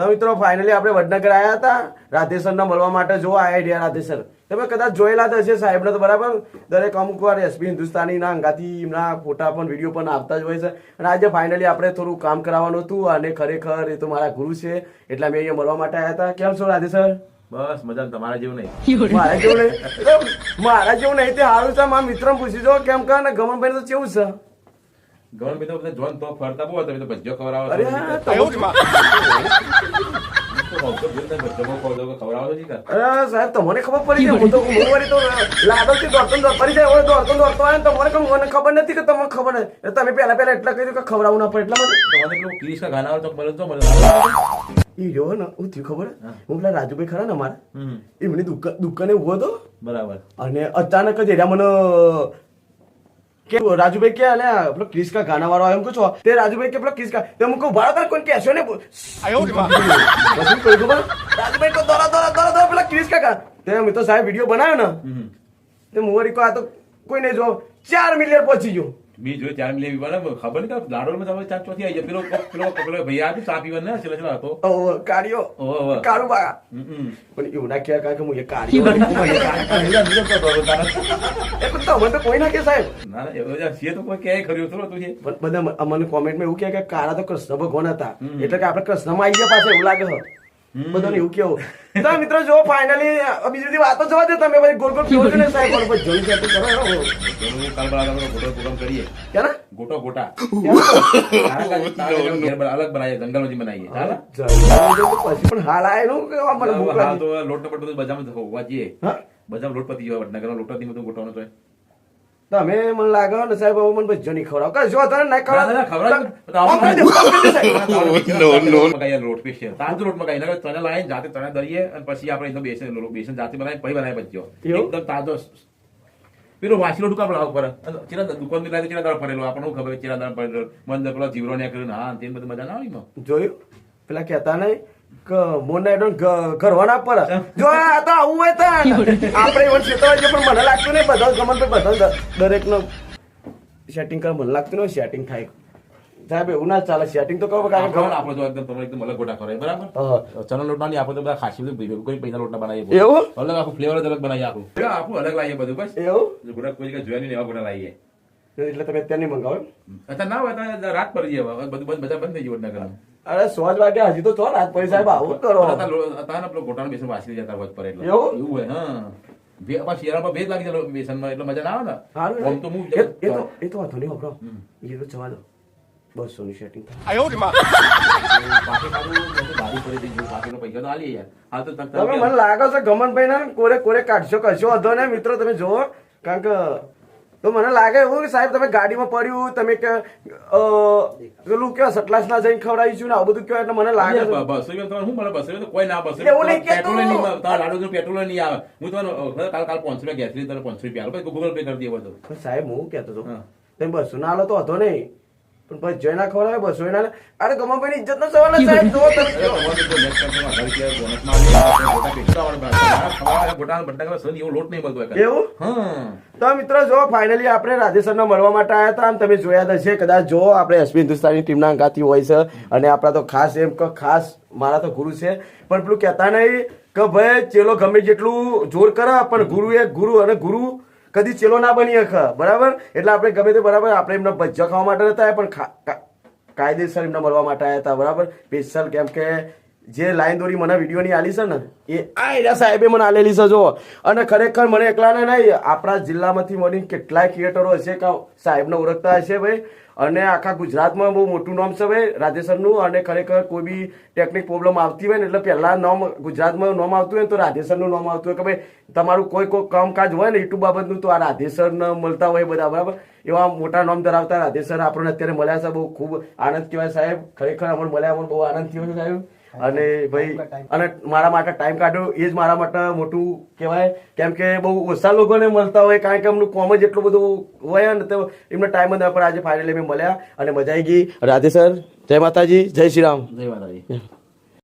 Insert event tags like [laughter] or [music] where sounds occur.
તો મિત્રો ફાઇનલી આપણે વડનગર આવ્યા હતા. રાધેસરને મળવા માટે જોવા આવ્યા રહ્યા રાધેસર. તમે કદાચ જોયેલા જ હશે સાહેબને તો બરાબર. દરેક અમુક વાર એસપી હિન્દુસ્તાનીના અંગાથી એમના ફોટા પણ વીડિયો પણ આવતા જ હોય છે. અને આજે ફાઇનલી આપણે થોડું કામ કરાવવાનું હતું અને ખરેખર એ તો મારા ગુરુ છે એટલે અમે અહીંયા મળવા માટે આવ્યા હતા. કેમ છો રાધેસર? બસ મજા તમારા જેવું નહીં. મારા જેવું નહીં. મારા જેવું નહીં તે સારું છે. મારા મિત્ર પૂછી જો કેમ કે? ને ગમનભાઈ તો કેવું છે? ગવર્મેન્ટ મિત્રો બધા જોન તો ફરતા બહુ તમે તો ભજ્જો ખવડાવો અરે જી સાહેબ તમને ખબર પડી જાય હું તો હું વળી તો લાડોથી દોડતો દોડતો જાય હોય દોડતો દોડતો આવે ને તમને કેમ મને ખબર નથી કે તમને ખબર નથી. એટલે તમે પહેલા પહેલા એટલા કહ્યું કે ખવડાવવું ના પડે એટલા માટે? તો મને પેલું ક્રિશ કા ગાના તો મળે તો મળે. એ જો ને હું થયું ખબર? હું. પેલા રાજુભાઈ ખરા ને મારા એમની દુકાને ઊભો હતો. બરાબર. અને અચાનક જ એના મને કે રાજુભાઈ કે અલે પેલો ક્રિસ કા ગાના વાળો એમ છો તે રાજુભાઈ કે પેલો ક્રિસ કા તે મુકો વાળો તાર કોઈ કહેશો ને પછી. કોઈ ખબર? રાજુભાઈ કો દોરા દોરા દોરા દોરા પેલા ક્રિસ કા તે મેં તો સાહેબ વીડિયો બનાવ્યો ને તે મુવરી કો આ તો કોઈ નહીં જો ચાર મિલિયન પહોંચી ગયો. બી જોઈ ચાર મિલી એવી બરાબર ખબર નહીં લાડોળમાં તમે ચાર ચોથી આવી જાય પેલો પેલો પેલો ભૈયા હતું ચા પીવા ને છેલ્લા છેલ્લા હતો ઓહો, કાળિયો ઓહો. બા. પણ એવું ના કહેવાય કારણ કે હું એ કાળિયો હું મને કાળિયો. બીજા તારા. એ તો કોઈ ના કે સાહેબ ના ના એવો જ્યાં તો કોઈ ક્યાંય ખર્યું થોડું તું છે પણ બધા અમને કોમેન્ટમાં એવું કહે કે કાળા તો કૃષ્ણ ભગવાન હતા એટલે કે આપણે કૃષ્ણમાં આવી ગયા પાસે એવું લાગે છે. બધાને એવું કેવું. તો મિત્રો જો ફાઇનલી બીજી બધી વાતો જવા દે તમે પછી ગોલ ગોલ પીવો છો ને સાહેબ પણ પછી જોઈ setting કરો જરૂર કાલ બરાબર આપણે ગોટો પ્રોગ્રામ કરીએ. કે ના? ગોટો. ગોટા [laughs] બના- અલગ બનાવીએ જંગલમાંથી બનાવીએ. ચાલે? જલ્દી તો પછી પણ હાલ આયનું કે મને ભૂખ લાગી. તો લોટ નંબર બધું બજારમાં હોવા જઈએ. હા? બજારમાં લોટ પતી ગયો વડનગરનો લોટ નથી બધું ગોટવાનું તો તમે મને લાગે ને સાહેબ હવે મને ભજ્જો નહીં ખવડાવ. કે જો તને ના ના, ના, ખવડાવ. મગાઈએ લોટ સ્પેશિયલ તાજો લોટ મગાઈ નકર ચણા લાવીને જાતે તને દળીએ અને પછી આપણે એનો બેસન બેસન જાતે બનાવી પછી બનાવી બચ્યો એકદમ તાજો. પેલો વાસી રોટ કાપડ ઉપર ચીના ચેના દુકાનમાં લાગે ચેના દાળ પડેલો. આપણને ખબર ચેના દાળ પડેલો? મન પેલો જીવરો ને કર્યો હા તે બધું મજા ના આવી જોયું? પેલા કહેતા નહીં મોના એડો ઘરવાના પર. જો આ તો આવું હોય તો આપણે એવું ક્ષેત્ર છે પણ મને લાગતું નહીં બધા ગમન ભાઈ બધા દરેકનું સેટિંગ કરવા મને લાગતું નહીં સેટિંગ થાય. સાહેબ એવું ના ચાલે સેટિંગ તો કહો કારણ કે આપણે આપણે તો એકદમ તમે એકદમ અલગ ગોટા કરે બરાબર. ચણા ના આપણે તો બધા ખાસી બધું કોઈ પૈસા લોટના બનાવીએ એવું? અલગ આખું ફ્લેવર જ અલગ બનાવીએ આખું. આખું અલગ લાવીએ બધું બસ. એવું? ગોટા કોઈ જગ્યાએ જોયા નહીં એવા ગોટા લાવીએ. એટલે તમે અત્યારે નહીં મંગાવો અત્યારે ના હોય અત્યારે રાત પડી જાય હવે. બધું બધા બંધ થઈ ગયું વડનગર અરે સો જ વાગ્યા હજી તો છો રાત પડી સાહેબ આવું કરો. અત્યારે લો- ગોટાણ પેલો વાસી જતા હોય પર એટલે. એવું? એવું હોય હા. શિયાળામાં ભેજ લાગી જાય બેસનમાં એટલે મજા ના આવે ને. તો હું એ એ તો વાંધો નહીં વાપરો. એ તો જવા દો. બસો ની સેટિંગ પાકી મારું બધું કરી દીધું બાકીનો પૈસા તો આલીએ. યાર હા તો તમે મને લાગે છે ગમનભાઈ ના કોરે કોરે કાઢશો કશો અધો ને મિત્રો તમે જોવો કારણ કે તો મને લાગે એવું કે સાહેબ તમે ગાડીમાં પડ્યું તમે કે પેલું કેવા સટલાસ ના જઈને ખવડાવીશું ને આવું બધું કેવાય એટલે મને લાગે બસ છે તમારે શું મને બસ કોઈ ના બસ એવું નહીં કે પેટ્રોલ નહીં. તમારા લાડુનું પેટ્રોલ નહીં આવે હું તમને કાલ કાલ પાંચસો રૂપિયા ગેસ લીધું, તને પાંચસો રૂપિયા. ગૂગલ પે કરી દેવો તો સાહેબ હું કેતો હતો તમે બસો ના આલો તો હતો નહીં પણ પછી જોઈ ના ખવડાવે બસો ના લે. અરે ગમનભાઈ ની ઇજ્જત નો સવાલ જ સાહેબ એવો તો મિત્રો જો ફાઇનલી આપણે રાધેશ્વરને મળવા માટે આવ્યા હતા તમે જોયા હશે. કદાચ જો આપણે એસપી હિન્દુસ્તાની ટીમના અંગાથી હોય છે અને આપણા તો ખાસ એમ ખાસ મારા તો ગુરુ છે. પણ પેલું કહેતા નહીં કે ભાઈ ચેલો ગમે જેટલું જોર કરે પણ ગુરુ એ ગુરુ અને ગુરુ કદી ચેલો ના બની શકે બરાબર? એટલે આપણે ગમે તે બરાબર, આપણે એમના ભજ્જા ખાવા માટે નતા પણ કાયદેસર એમને મળવા માટે આવ્યા હતા, બરાબર? સ્પેશિયલ કેમ કે જે લાઈન દોરી મને વિડીયોની આલી છે ને, એ આ એના સાહેબે મને આલેલી છે જો અને ખરેખર મને એકલાને નહીં, આપણા જિલ્લામાંથી મળીને કેટલાય ક્રિએટરો હશે કે સાહેબને ઓળખતા હશે ભાઈ. અને આખા ગુજરાતમાં બહુ મોટું નામ છે ભાઈ રાધેસરનું અને ખરેખર કોઈ બી ટેકનિક પ્રોબ્લેમ આવતી હોય ને, એટલે પહેલાં નામ ગુજરાતમાં નામ આવતું હોય ને, તો રાધેસરનું નામ આવતું હોય કે ભાઈ, તમારું કોઈ કોઈ કામકાજ હોય ને યુટ્યુબ બાબતનું, તો આ રાધેસરને મળતા હોય બધા, બરાબર? એવા મોટા નામ ધરાવતા રાધેસર આપણને અત્યારે મળ્યા છે, બહુ ખૂબ આનંદ કહેવાય સાહેબ. ખરેખર અમને મળ્યા, અમને બહુ આનંદ થયો છે સાહેબ. અને ભાઈ અને મારા માટે ટાઈમ કાઢ્યો એ જ મારા માટે મોટું કહેવાય. કેમ કે બહુ ઓછા લોકોને મળતા હોય કારણ કે એમનું કોમ જ એટલું બધું હોય ને તો એમને ટાઈમ જ ના પણ આજે ફાઇનલી અમે મળ્યા અને મજા આવી ગઈ. રાધે સર જય માતાજી જય શ્રી રામ. જય માતાજી.